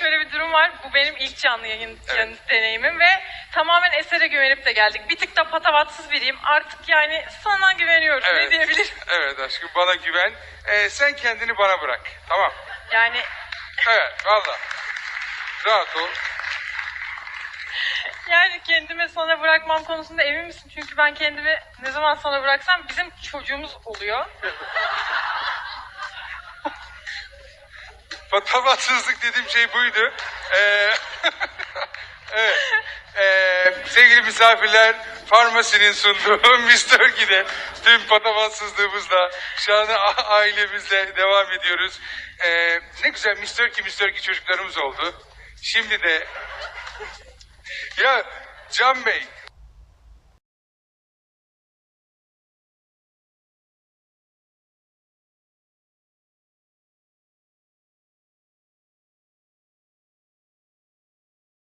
şöyle bir durum var. Bu benim ilk canlı yayın yayın deneyimim ve tamamen esere güvenip de geldik. Bir tık da patavatsız biriyim. Artık yani sana güveniyorum. Ne diyebilirim? Evet aşkım bana güven. Ee, sen kendini bana bırak. Tamam. Yani Evet valla. Rahat ol. yani kendimi sana bırakmam konusunda emin misin? Çünkü ben kendimi ne zaman sana bıraksam bizim çocuğumuz oluyor. Patavatsızlık dediğim şey buydu. Ee, evet. Ee, sevgili misafirler, Farmasi'nin sunduğu Mr. Gide tüm patavatsızlığımızla, şahane ailemizle devam ediyoruz. Ee, ne güzel Mr. Ki Mr. Ki çocuklarımız oldu. Şimdi de ya Can Bey,